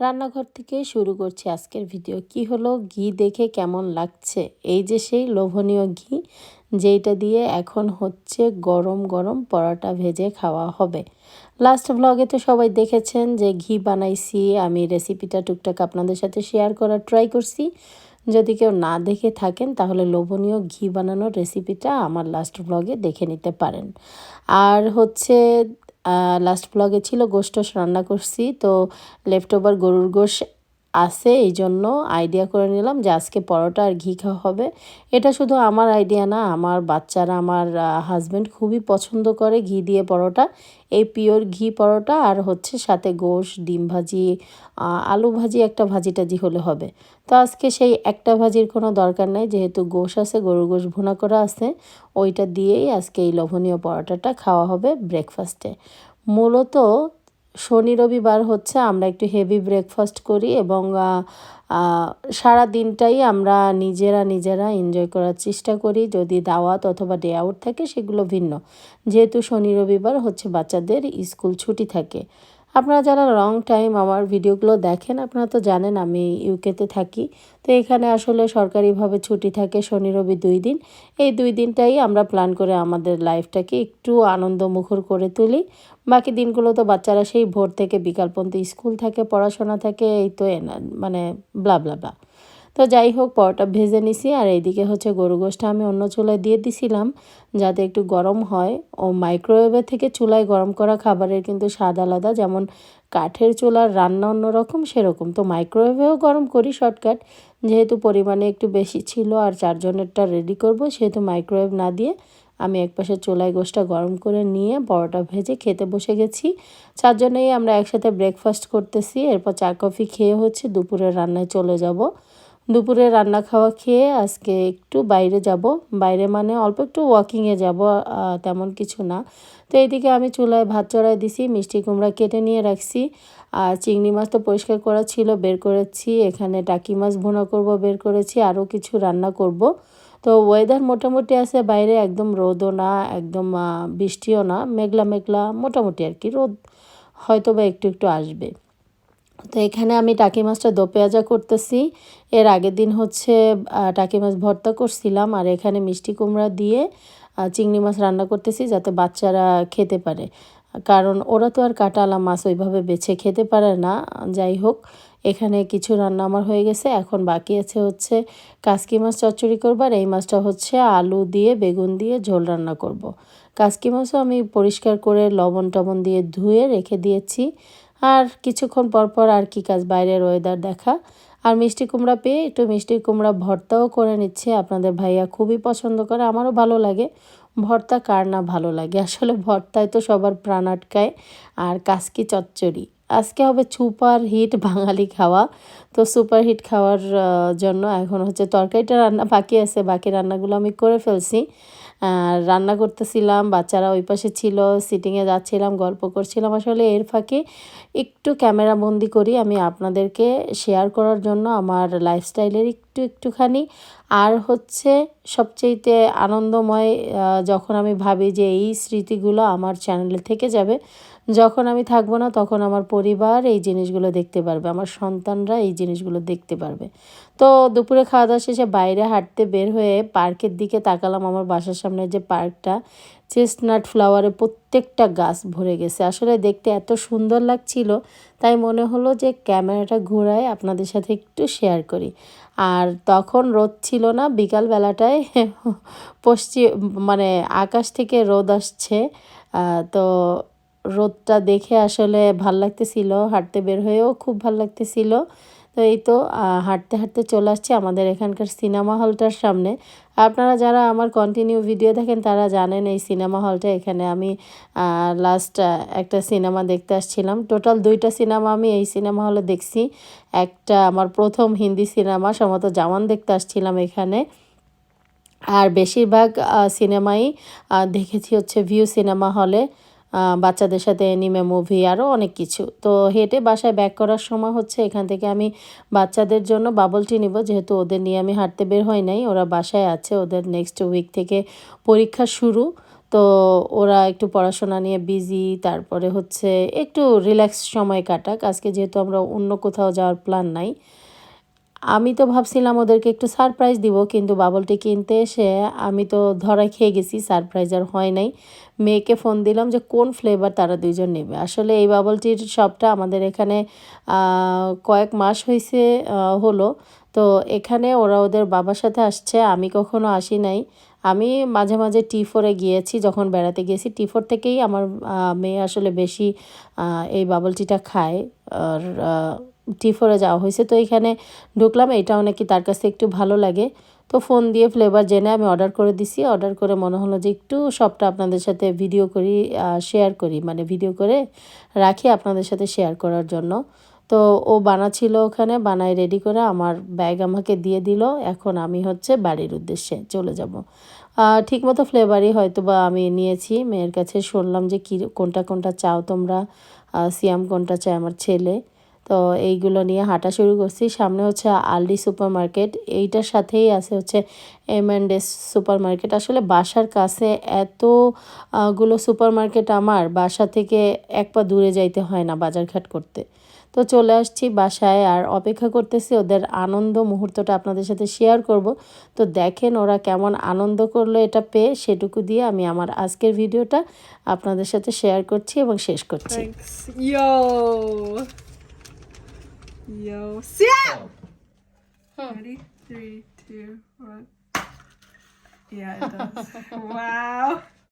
রান্নাঘর থেকে শুরু করছি আজকের ভিডিও। কি হলো? ঘি দেখে কেমন লাগছে? এই যে সেই লোভনীয় ঘি, যেইটা দিয়ে এখন হচ্ছে গরম গরম পরোটা ভেজে খাওয়া হবে। লাস্ট ব্লগে তো সবাই দেখেছেন যে ঘি বানাইছি, আমি রেসিপিটা টুকটাক আপনাদের সাথে শেয়ার করার ট্রাই করছি। যদি কেউ না দেখে থাকেন, তাহলে লোভনীয় ঘি বানানোর রেসিপিটা আমার লাস্ট ব্লগে দেখে নিতে পারেন। আর হচ্ছে লাস্ট ব্লগে ছিল গোষ্ঠ রান্না করছি। তো লেফট ওভার গরুর গোশ আছে, এই জন্য আইডিয়া করে নিলাম যে আজকে পরোটা আর ঘি খাওয়া হবে। এটা শুধু আমার আইডিয়া না, আমার বাচ্চারা, আমার হাজব্যান্ড খুবই পছন্দ করে ঘি দিয়ে পরোটা। এই পিওর ঘি পরোটা আর হচ্ছে সাথে গোশ, ডিম ভাজি আলু ভাজি, একটা ভাজি টাজি হলে হবে। তো আজকে সেই একটা ভাজির কোনো দরকার নেই, যেহেতু গোশ আছে, গরুর গোশ ভুনা করা আছে, ওইটা দিয়েই আজকে এই লবণীয় পরোটাটা খাওয়া হবে ব্রেকফাস্টে মূলত শনি রবিবার হচ্ছে আমরা একটু হেভি ব্রেকফাস্ট করি এবং সারা দিনটাই আমরা নিজেরা নিজেরা এনজয় করার চেষ্টা করি। যদি দাওয়াত অথবা ডে আউট থাকে সেগুলো ভিন্ন। যেহেতু শনি রবিবার হচ্ছে বাচ্চাদের স্কুল ছুটি থাকে। আপনারা যারা লং টাইম আমার ভিডিওগুলো দেখেন, আপনারা তো জানেন আমি ইউকেতে থাকি। তো এখানে আসলে সরকারিভাবে ছুটি থাকে শনি, রবি দুই দিন। এই দুই দিনটাই আমরা প্ল্যান করে আমাদের লাইফটাকে একটু আনন্দমুখর করে তুলি। বাকি দিনগুলো তো বাচ্চারা সেই ভোর থেকে বিকাল পর্যন্ত স্কুল থাকে, পড়াশোনা থাকে, এই তো মানে ব্লা ব্লা ব্লা তো যাই হোক, পরোটা ভেজে নিছি। আর এইদিকে হচ্ছে গরু গোষ্ঠটা আমি অন্য চুলায় দিয়ে দিছিলাম, যাতে একটু গরম হয়। ও মাইক্রোওয়েভের থেকে চুলায় গরম করা খাবারের কিন্তু স্বাদ আলাদা। যেমন কাঠের চুলার রান্না অন্যরকম, সেরকম। তো মাইক্রোওয়েভেও গরম করি শর্টকাট যেহেতু পরিমাণে একটু বেশি ছিল আর চারজনেরটা রেডি করব, সেহেতু মাইক্রোওয়েভ না দিয়ে আমি এক একপাশে চুলায় গোষ্ঠটা গরম করে নিয়ে পরোটা ভেজে খেতে বসে গেছি। চারজনেই আমরা একসাথে ব্রেকফাস্ট করতেছি। এরপর চা, কফি খেয়ে হচ্ছে দুপুরের রান্নায় চলে যাব। দুপুরে রান্না খাওয়া খেয়ে আজকে একটু বাইরে যাব। বাইরে মানে অল্প একটু ওয়াকিংয়ে যাব তেমন কিছু না। তো এইদিকে আমি চুলায় ভাত চড়াই দিছি, মিষ্টি কুমড়া কেটে নিয়ে রাখছি। আর চিংড়ি মাছ তো পরিষ্কার করা ছিল, বের করেছি। এখানে টাকি মাছ ভুনা করব, বের করেছি, আরও কিছু রান্না করব। তো ওয়েদার মোটামুটি আছে, বাইরে একদম রোদও না, একদম বৃষ্টিও না, মেঘলা মেঘলা মোটামুটি আর কি। রোদ হয়তো বা একটু একটু আসবে। তো এখানে আমি টাকি মাছটা দো পেঁয়াজা করতেছি। এর আগের দিন হচ্ছে টাকি মাছ ভর্তা করছিলাম আর এখানে মিষ্টি কুমড়া দিয়ে চিংড়ি মাছ রান্না করতেছি যাতে বাচ্চারা খেতে পারে। কারণ ওরা তো আর কাটালা মাছ ওইভাবে বেছে খেতে পারে না। যাই হোক, এখানে কিছু রান্না আমার হয়ে গেছে। এখন বাকি আছে হচ্ছে কাসকি মাছ চচ্চড়ি করবার এই মাছটা হচ্ছে আলু দিয়ে, বেগুন দিয়ে ঝোল রান্না করব। কাসকি মাছও আমি পরিষ্কার করে লবণ টবণ দিয়ে ধুয়ে রেখে দিয়েছি। আর কিছুক্ষণ পর পর আর কি কাজ, বাইরের ওয়েদার দেখা। আর মিষ্টি কুমড়া পেয়ে একটু মিষ্টি কুমড়া ভর্তাও করে নিচ্ছে। আপনাদের ভাইয়া খুবই পছন্দ করে, আমারও ভালো লাগে। ভর্তা কার না ভালো লাগে? আসলে ভর্তায় তো সবার প্রাণ আটকায়। আর কাসকি চচ্চড়ি? আজকে হবে সুপার হিট বাঙালি খাওয়া। তো সুপার হিট খাওয়ার জন্য এখন হচ্ছে তরকারিটা রান্না বাকি আছে। বাকি রান্নাগুলো আমি করে ফেলছি। রান্না করতেছিলাম, বাচ্চারা ওই পাশে ছিল সিটিংয়ে যাচ্ছিলাম, গল্প করছিলাম। আসলে এর ফাঁকে একটু ক্যামেরা বন্দি করি আমি আপনাদেরকে শেয়ার করার জন্য আমার লাইফস্টাইলের একটু একটুখানি। আর হচ্ছে সবচেয়েতে আনন্দময় যখন আমি ভাবি যে এই স্মৃতিগুলো আমার চ্যানেলে থেকে যাবে যখন আমি থাকব না, তখন আমার পরিবার এই জিনিসগুলো দেখতে পারবে, আমার সন্তানরা এই জিনিসগুলো দেখতে পারবে। তো দুপুরে খাওয়া দাওয়া শেষে বাইরে হাঁটতে বের হয়ে পার্কের দিকে তাকালাম, আমার বাসার সামনে যে পার্কটা, চেস্টনাট ফ্লাওয়ারে প্রত্যেকটা গাছ ভরে গেছে। আসলে দেখতে এত সুন্দর লাগছিল, তাই মনে হলো যে ক্যামেরাটা ঘোরায় আপনাদের সাথে একটু শেয়ার করি। আর তখন রোদ ছিল না, বিকালবেলাটায় পশ্চিম মানে আকাশ থেকে রোদ আসছে তো রোদটা দেখে আসলে ভালো লাগতেছিল, হাঁটতে বের হয়েও খুব ভালো লাগতেছিল। তো এই তো হাঁটতে হাঁটতে চলে আসছে আমাদের এখানকার সিনেমা হলটার সামনে। আপনারা যারা আমার কন্টিনিউ ভিডিও দেখেন, তারা জানেন এই সিনেমা হলটা এখানে আমি লাস্ট একটা সিনেমা দেখতে আসছিলাম। টোটাল দুইটা সিনেমা আমি এই সিনেমা হলে দেখছি। একটা আমার প্রথম হিন্দি সিনেমা, সম্ভবত জামান দেখতে আসছিলাম এখানে। আর বেশিরভাগ সিনেমাই দেখেছি হচ্ছে ভিউ সিনেমা হলে। বাচ্চাদের সাথে এনিমে মুভি আরও অনেক কিছু। তো হেঁটে বাসায় ব্যাক করার সময় হচ্ছে এখান থেকে আমি বাচ্চাদের জন্য বাবলটি নিব। যেহেতু ওদের নিয়ে আমি হাঁটতে বের হয় নাই, ওরা বাসায় আছে। ওদের নেক্সট উইক থেকে পরীক্ষা শুরু। তো ওরা একটু পড়াশোনা নিয়ে বিজি তারপরে হচ্ছে একটু রিল্যাক্স সময় কাটাক। আজকে যেহেতু আমরা অন্য কোথাও যাওয়ার প্ল্যান নাই আমি তো ভাবছিলাম ওদেরকে একটু সারপ্রাইজ দিব, কিন্তু বাবলটি কিনতে এসে আমি তো ধরা খেয়ে গেছি সারপ্রাইজ আর হয় নাই। মেয়েকে ফোন দিলাম যে কোন ফ্লেভার তারা দুইজন নেবে। আসলে এই বাবলটির শপটা আমাদের এখানে কয়েক মাস হয়েছে হলো। তো এখানে ওরা ওদের বাবার সাথে আসছে, আমি কখনো আসি নাই। আমি মাঝে মাঝে টি ফোরে গিয়েছি, যখন বেড়াতে গিয়েছি টি ফোর থেকেই আমার মেয়ে আসলে বেশি এই বাবলটিটা খায়। আর টি ফোরে যাওয়া হয়েছে। তো এখানে ঢুকলাম, এটাও নাকি তার কাছে একটু ভালো লাগে। তো ফোন দিয়ে ফ্লেভার জেনে আমি অর্ডার করে দিছি। অর্ডার করে মনে হলো যে একটু সবটা আপনাদের সাথে ভিডিও করি শেয়ার করি। মানে ভিডিও করে রাখি আপনাদের সাথে শেয়ার করার জন্য। তো ও বানাচ্ছিল ওখানে, বানায় রেডি করে আমার ব্যাগ আমাকে দিয়ে দিল। এখন আমি হচ্ছে বাড়ির উদ্দেশ্যে চলে যাব। ঠিক মতো ফ্লেভারই হয়তো বা আমি নিয়েছি। মেয়ের কাছে শুনলাম যে কী, কোনটা কোনটা চাও তোমরা? সিয়াম কোনটা চায় আমার ছেলে? তো এইগুলো নিয়ে হাঁটা শুরু করছি। সামনে হচ্ছে আলডি সুপার মার্কেট এইটার সাথেই আছে হচ্ছে M and S super market আসলে বাসার কাছে এতগুলো সুপার মার্কেট আমার, বাসা থেকে এক পা দূরে যাইতে হয় না বাজারঘাট করতে। তো চলে আসছি বাসায় আর অপেক্ষা করতেছি ওদের আনন্দ মুহূর্তটা আপনাদের সাথে শেয়ার করব। তো দেখেন ওরা কেমন আনন্দ করল এটা পেয়ে, সেটুকু দিয়ে আমি আমার আজকের ভিডিওটা আপনাদের সাথে শেয়ার করছি এবং শেষ করছি। Thanks. Yo. Yo. Siap. Oh. Ready? Three, two, one. Yeah, it does. wow.